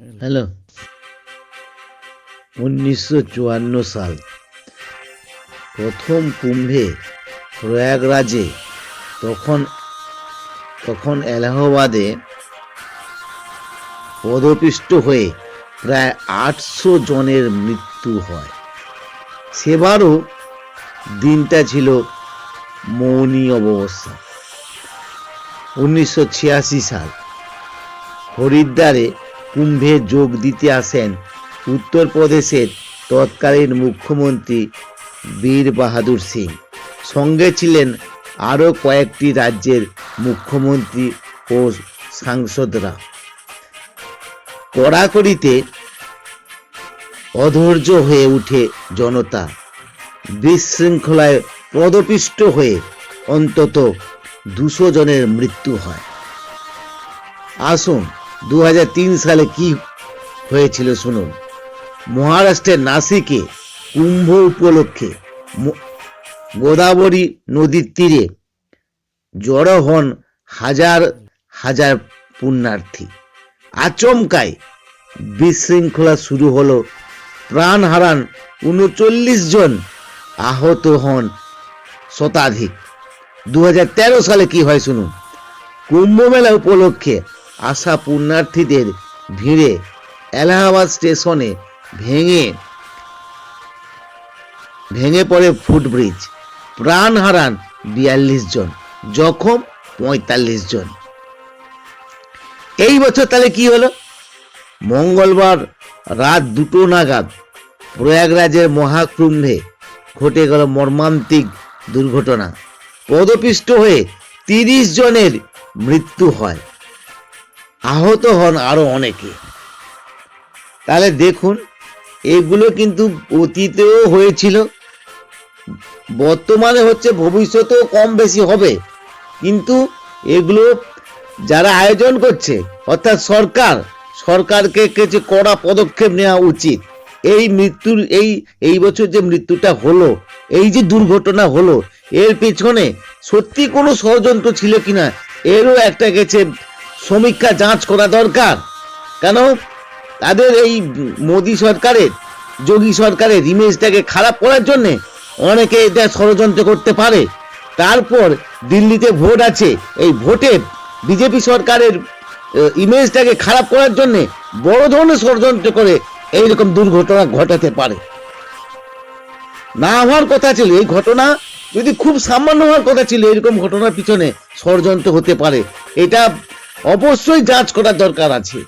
Hello. উনিশশো চুয়ান্ন সাল, প্রথম কুম্ভে প্রয়াগরাজে তখন তখন এলাহাবাদে পদপিষ্ট হয়ে প্রায় আটশো জনের মৃত্যু হয়। সেবারও দিনটা ছিল মৌনী অবস্থা উনিশশো ছিয়াশি সাল, হরিদ্বারে কুম্ভে যোগ দিতে আসেন উত্তরপ্রদেশের তৎকালীন মুখ্যমন্ত্রী বীর বাহাদুর সিং। সঙ্গে ছিলেন আরও কয়েকটি রাজ্যের মুখ্যমন্ত্রী ও সাংসদরা। কড়াকড়িতে অধৈর্য হয়ে উঠে জনতা বিশৃঙ্খলায় পদপিষ্ট হয়ে অন্তত দুশো জনের মৃত্যু হয়। আসুন দু হাজার তিন সালে কি হয়েছিল শুনুন? মহারাষ্ট্রের নাসিকে কুম্ভ উপলক্ষে গোদাবরী নদীর তীরে জড়ো হন হাজার হাজার পুণ্যার্থী। আচমকায় বিশৃঙ্খলা শুরু হলো। প্রাণ হারান উনচল্লিশ জন আহত হন শতাধিক। দু হাজার তেরো সালে কি হয় শুনুন? কুম্ভ মেলা উপলক্ষে আসা পুণ্যার্থীদের ভিড়ে এলাহাবাদ স্টেশনে ভেঙে ভেঙে পড়ে ফুটব্রিজ। প্রাণ হারান বিয়াল্লিশ জন, জখম পঁয়তাল্লিশ জন। এই বছর তাহলে কি হলো? মঙ্গলবার রাত দুটো নাগাদ প্রয়াগরাজের মহাকুম্ভে ঘটে গেল মর্মান্তিক দুর্ঘটনা। পদপিষ্ট হয়ে তিরিশ জনের মৃত্যু হয়। আহত হন আরও অনেকে। তাহলে দেখুন, এগুলো কিন্তু অতীতেও হয়েছিল, বর্তমানে হচ্ছে ভবিষ্যতেও কম বেশি হবে। কিন্তু এগুলো যারা আয়োজন করছে, অর্থাৎ সরকার, সরকারকে কিছু কড়া পদক্ষেপ নেওয়া উচিত। এই মৃত্যুর এই এই বছর যে মৃত্যুটা হলো, এই যে দুর্ঘটনা হলো, এর পেছনে সত্যি কোনো ষড়যন্ত্র ছিল কিনা, এরও একটা গেছে সমীক্ষা যাঁচ করা দরকার। কেন? তাদের এই মোদী সরকারের, যোগী সরকারের ইমেজটাকে খারাপ করার জন্যে অনেকে এটা ষড়যন্ত্র করতে পারে। তারপর দিল্লিতে ভোট আছে, এই ভোটে বিজেপি সরকারের ইমেজটাকে খারাপ করার জন্যে বড় ধরনের ষড়যন্ত্র করে এইরকম দুর্ঘটনা ঘটাতে পারে। না হওয়ার কথা ছিল, এই ঘটনা যদি খুব সামান্য হওয়ার কথা ছিল এরকম ঘটনার পিছনে ষড়যন্ত্র হতে পারে। এটা অবশ্যই যাচ করার দরকার আছে